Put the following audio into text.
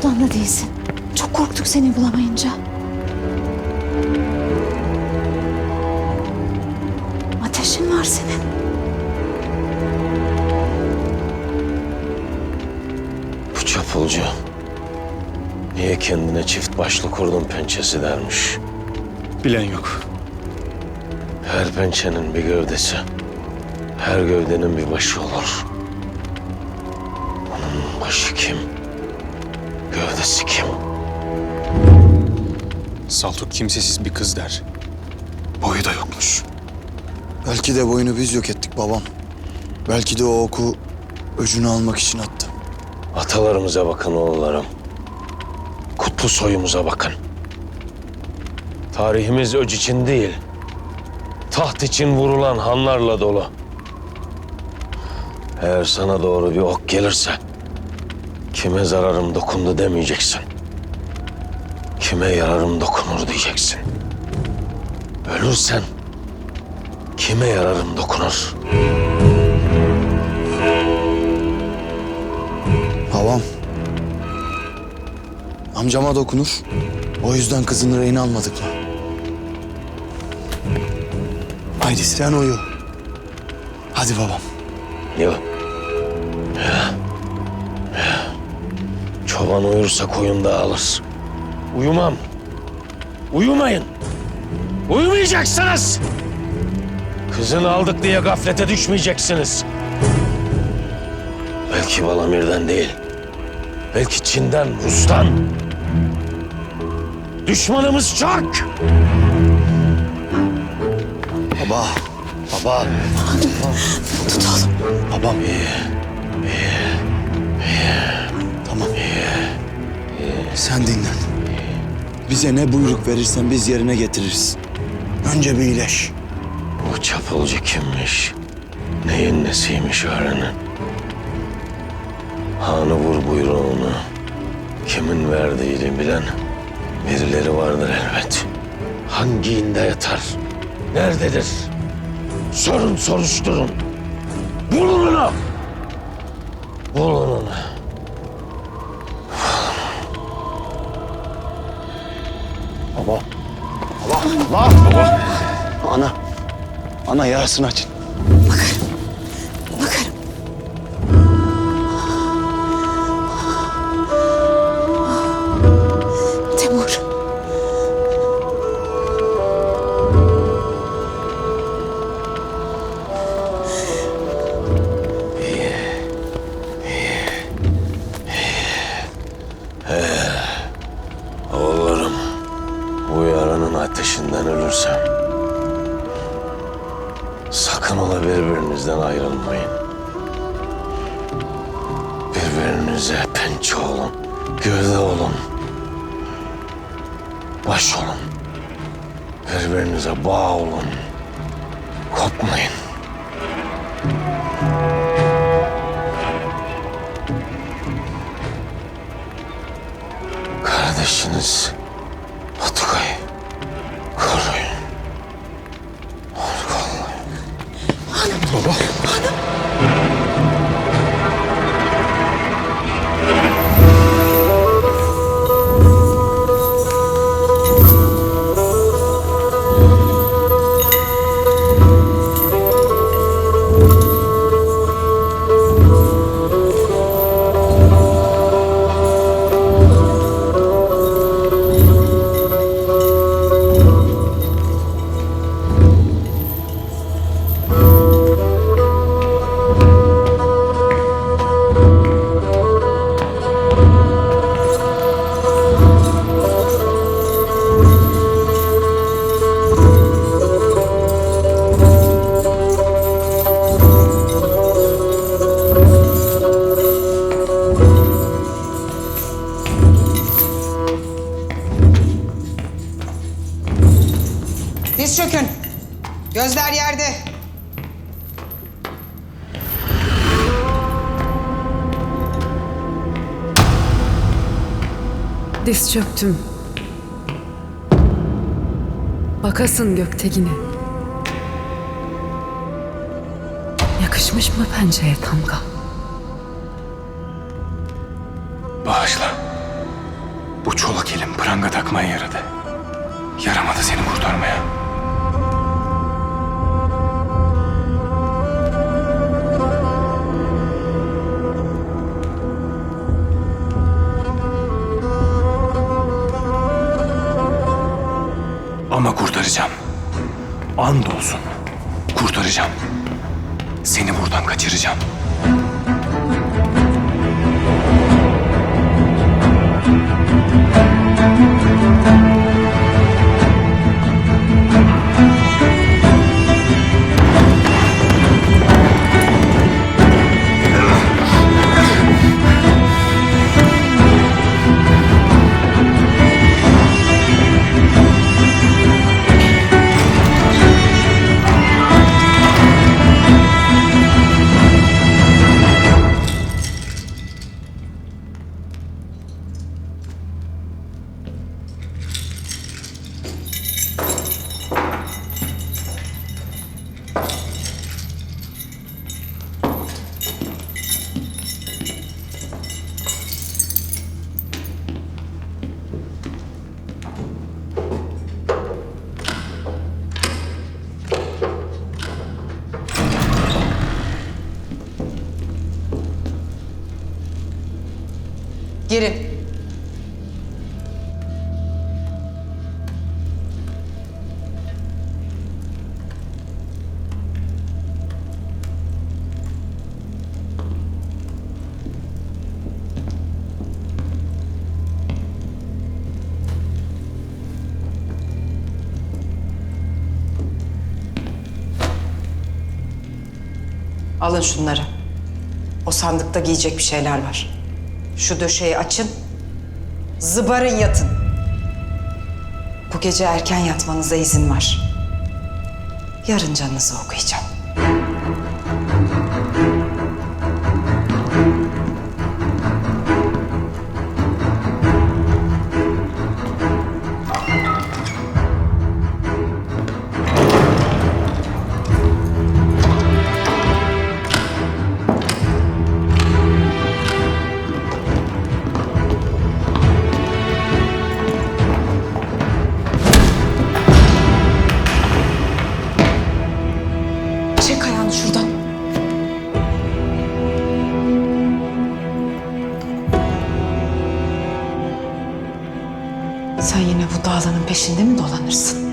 odanda değilsin. Çok korktuk seni bulamayınca. Ateşin var senin. Bu çapulcu niye kendine çift başlı kurdun pençesi dermiş. Bilen yok. Her pençenin bir gövdesi, her gövdenin bir başı olur. Başı kim? Gövdesi kim? Saltuk kimsesiz bir kız der. Boyu da yokmuş. Belki de boyunu biz yok ettik babam. Belki de o oku öcünü almak için attı. Atalarımıza bakın oğullarım. Kutlu soyumuza bakın. Tarihimiz öc için değil, taht için vurulan hanlarla dolu. Eğer sana doğru bir ok gelirse, kime zararım dokundu demeyeceksin. Kime yararım dokunur diyeceksin. Ölürsen, kime yararım dokunur? Babam. Amcama dokunur. O yüzden kızını rehin almadık mı? Haydi sen uyu. Hadi babam. Yok. Ya. Ya. Çoban uyursa koyun da alır. Uyumam. Uyumayın. Uyumayacaksınız. Kızını aldık diye gaflete düşmeyeceksiniz. Belki Balamir'den değil. Belki Çin'den, Rus'tan. Düşmanımız çok. Baba. Baba. Tut oğlum. Babam. Tamam. Sen dinlen. Bize ne buyruk verirsen biz yerine getiririz. Önce bir iyileş. Bu çapulcu kimmiş? Neyin nesiymiş öğrenin. Hanı vur buyruğunu. Kimin verdiğini bilen birileri vardır elbet. Hangi inde yatar? Nerededir? Sorun soruşturun. Bulun onu. Bulun onu. Baba. Baba. Ana. Ana yarasını açın. Bakarım. Ateşinden ölürsem... ...sakın ola birbirinizden ayrılmayın. Birbirinize pençe olun, gövde olun. Baş olun. Birbirinize bağ olun. 宝宝。Diz çökün. Gözler yerde. Diz çöktüm. Bakasın Göktegin'e. Yakışmış mı pençeye tamga? Bağışla. Bu çolak elin pranga takmaya yaradı. Yaramadı seni kurtarmaya. And olsun. Kurtaracağım. Seni buradan kaçıracağım. Girin. Alın şunları. O sandıkta giyecek bir şeyler var. Şu döşeyi açın. Zıbarın yatın. Bu gece erken yatmanıza izin var. Yarın canınızı okuyacağım. Çek ayağını şuradan. Sen yine bu dağlanın peşinde mi dolanırsın?